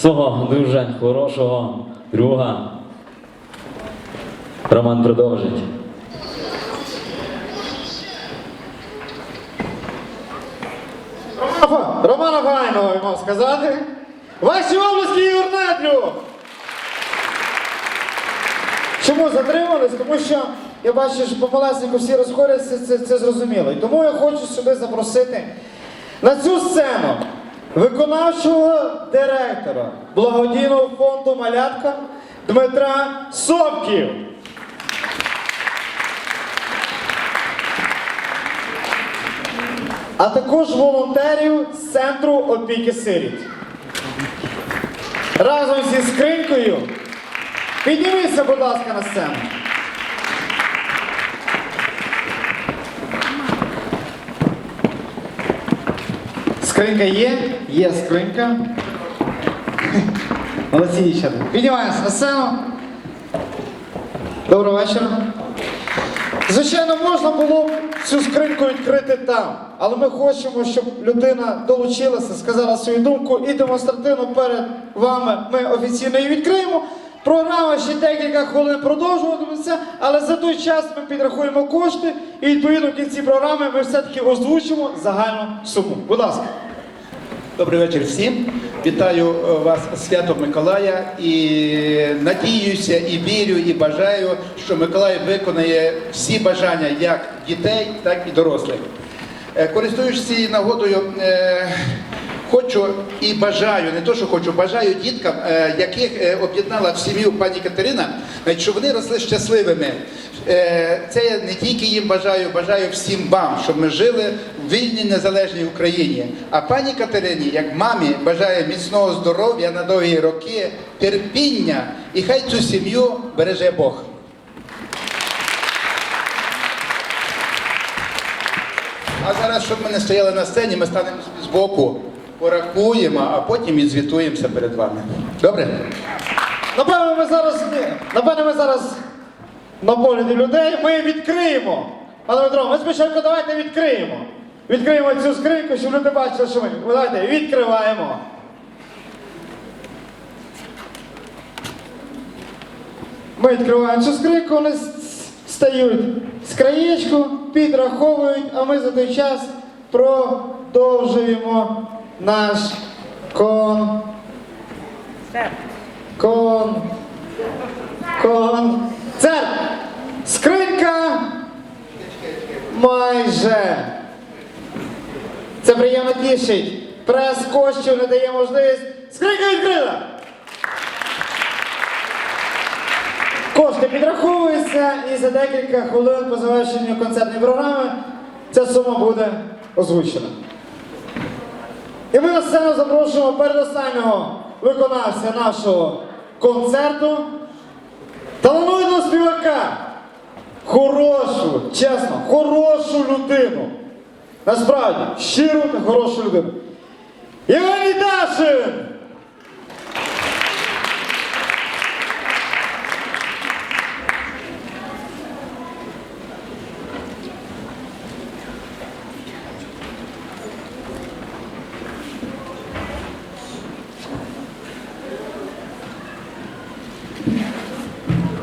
свого дуже хорошого друга. Роман продовжить. Романа- Файного мав сказати. Ваші обласки Ігор! Чому затримались? Тому що я бачу, що по помалесенько всі розходяться, це, це зрозуміло. І тому я хочу сюди запросити на цю сцену виконавчого директора благодійного фонду Малятка Дмитра Собків. а також волонтерів з центру опіки сиріт. Разом зі скринькою підніміться, будь ласка, на сцену. Скринька є? Є скринька. Молодці дівчата. Піднімаємося на сцену. Доброго вечора. Звичайно, можна було б цю скриньку відкрити там, але ми хочемо, щоб людина долучилася, сказала свою думку і демонстративно перед вами ми офіційно її відкриємо. Програма ще декілька хвилин продовжуватиметься, але за той час ми підрахуємо кошти і відповідно в кінці програми ми все-таки озвучимо загальну суму. Будь ласка. Добрий вечір всім. Вітаю е, вас святом Миколая і надіюся, і вірю, і бажаю, що Миколай виконає всі бажання як дітей, так і дорослих. Е, Користуючись цією нагодою, е, хочу і бажаю, не то, що хочу, бажаю діткам, яких об'єднала в сім'ю пані Катерина, щоб вони росли щасливими. Це я не тільки їм бажаю, бажаю всім вам, щоб ми жили вільній незалежній Україні. А пані Катерині, як мамі, бажаю міцного здоров'я на довгі роки, терпіння, і хай цю сім'ю береже Бог. А зараз, щоб ми не стояли на сцені, ми станемо собі збоку, порахуємо, а потім відзвітуємося перед вами. Добре? Напевно, ми зараз. Напевно, ми зараз на погляді людей ми відкриємо. Пане Дмитро, ми спочатку давайте відкриємо. Відкриємо цю скриньку, щоб люди бачили, що ми. ми Давайте відкриваємо. Ми відкриваємо цю скриньку, вони стають з краєчку, підраховують, а ми за той час продовжуємо наш кон. Кон. Концерт. Скринька. Майже. Це приємно тішить. Прес коштів не дає можливість. Скринька відкрита. Кошти підраховуються і за декілька хвилин по завершенню концертної програми ця сума буде озвучена. І ми на сцену запрошуємо передостаннього виконавця нашого концерту, талановитого співака, хорошу, чесно, хорошу людину. Насправді, щиру та хорошу людину. Євгеній Дашин!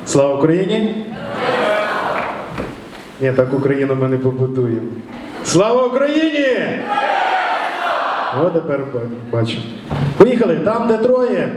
Слава Україні! Ні, так Україну ми не побудуємо. Слава Україні! О, тепер бачимо. Поїхали, там, де троє.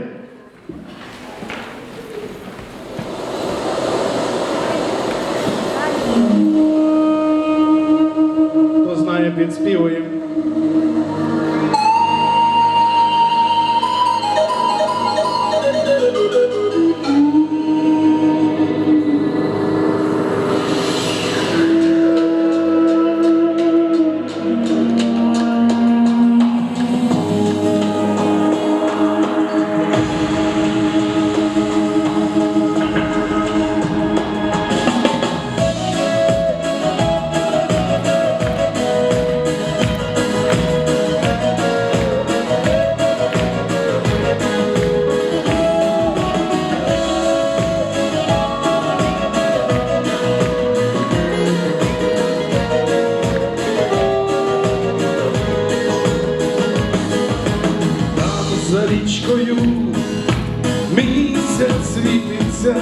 Місяць світиться,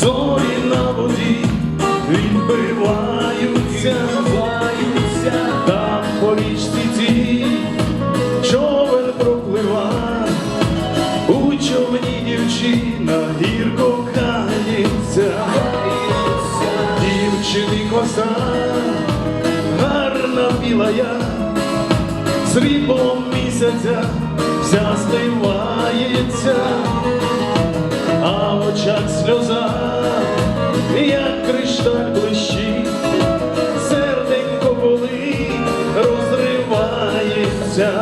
зорі на воді відбиваються, там по річці ті човен проплива, у човні дівчина гірко кається, дівчини коса, гарна біла я, сріблом місяця вся зливається, а в очах сльоза, як кришталь блищить, серденько болить, розривається.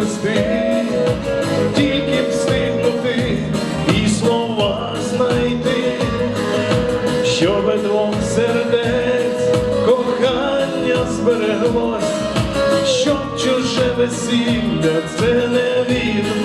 Б тільки встигнути і слова знайти, щоб двох сердець кохання збереглось, щоб чуже весілля це не відбулось,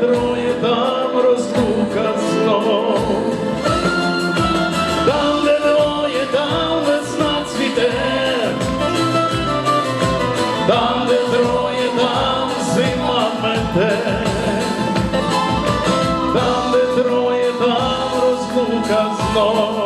троє, там розлука знов. Там, де двоє, там весна цвіте, там, де троє, там зима мете, там, де троє, там розлука знов.